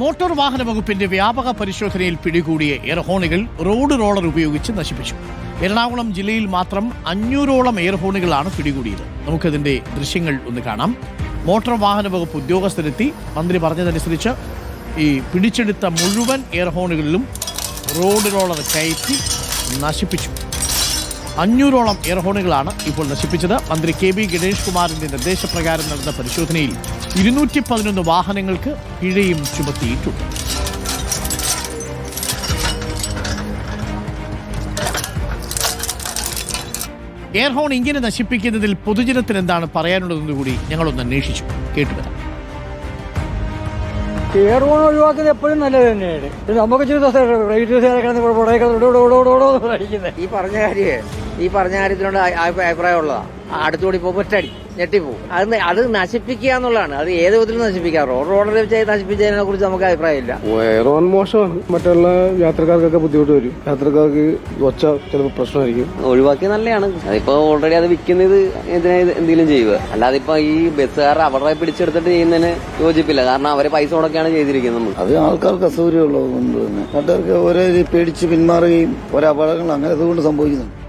Motor വാഹന വകുപ്പിന്റെ വ്യാപക പരിശോധനയിൽ പിടികൂടിയ എയർഹോണുകൾ റോഡ് റോളർ ഉപയോഗിച്ച് നശിപ്പിച്ചു. എറണാകുളം ജില്ലയിൽ മാത്രം അഞ്ഞൂറോളം എയർഹോണുകളാണ് പിടികൂടിയത്. നമുക്കതിന്റെ ദൃശ്യങ്ങൾ ഒന്ന് കാണാം. മോട്ടോർ വാഹന വകുപ്പ് ഉദ്യോഗസ്ഥരെത്തി. മന്ത്രി പറഞ്ഞതനുസരിച്ച് ഈ പിടിച്ചെടുത്ത മുഴുവൻ എയർഹോണുകളിലും റോഡ് റോളർ കയറ്റി നശിപ്പിച്ചു. അഞ്ഞൂറോളം എയർഹോണുകളാണ് ഇപ്പോൾ നശിപ്പിച്ചത് മന്ത്രി കെ ബി ഗണേഷ് കുമാറിന്റെ നിർദ്ദേശപ്രകാരം നടന്ന പരിശോധനയിൽ ഇരുന്നൂറ്റി പതിനൊന്ന് വാഹനങ്ങൾക്ക് പിഴയും ചുമത്തിയിട്ടുണ്ട് എയർഹോൺ ഇങ്ങനെ നശിപ്പിക്കുന്നതിൽ പൊതുജനത്തിന് എന്താണ് പറയാനുള്ളതെന്ന് കൂടി ഞങ്ങളൊന്ന് അന്വേഷിച്ചു കേട്ടുവരാം എയർഹോൺ ഒഴിവാക്കുന്നത് എപ്പോഴും നല്ലത് തന്നെയാണ് നമുക്ക് ഈ പറഞ്ഞ കാര്യേ ഈ പറഞ്ഞ കാര്യത്തിനോട് അഭിപ്രായമുള്ളതാണ് അഭി- അഭിപ്രായമുള്ളതാ. അടുത്തുകൂടി പോകും ഒറ്റടി ഞെട്ടിപ്പോവും. അത് അത് നശിപ്പിക്കുക എന്നുള്ളതാണ്. അത് ഏത് വിധത്തിൽ നശിപ്പിക്കാം റോഡ് റോഡിൽ വെച്ചാൽ നശിപ്പിച്ചതിനെ കുറിച്ച് നമുക്ക് അഭിപ്രായമില്ല. എയറോൺ മോശമാണ്. മറ്റുള്ള യാത്രക്കാർക്കൊക്കെ ബുദ്ധിമുട്ട് വരും. യാത്രക്കാർക്ക് ഒച്ച ചിലപ്പോൾ പ്രശ്നമായിരിക്കും. ഒഴിവാക്കി നല്ലതാണ് അതിപ്പോ ഓൾറെഡി അത് വിൽക്കുന്നത് എന്തിനാ ഇത് എന്തെങ്കിലും ചെയ്യുക? അല്ലാതെ ഇപ്പൊ ഈ ബസ്സുകാർ അവരുടെ പിടിച്ചെടുത്തിട്ട് ചെയ്യുന്നതിന് യോജിപ്പില്ല. കാരണം അവരെ പൈസ മുടക്കിയാണ് ചെയ്തിരിക്കുന്നത് നമ്മൾ അത് ആൾക്കാർക്ക് അസൗകര്യമുള്ളത് കൊണ്ട് തന്നെ. നാട്ടുകാർക്ക് ഓരോ പേടിച്ച് പിന്മാറുകയും ഒരപകടങ്ങൾ അങ്ങനെ അതുകൊണ്ട് സംഭവിക്കുന്നുണ്ട്.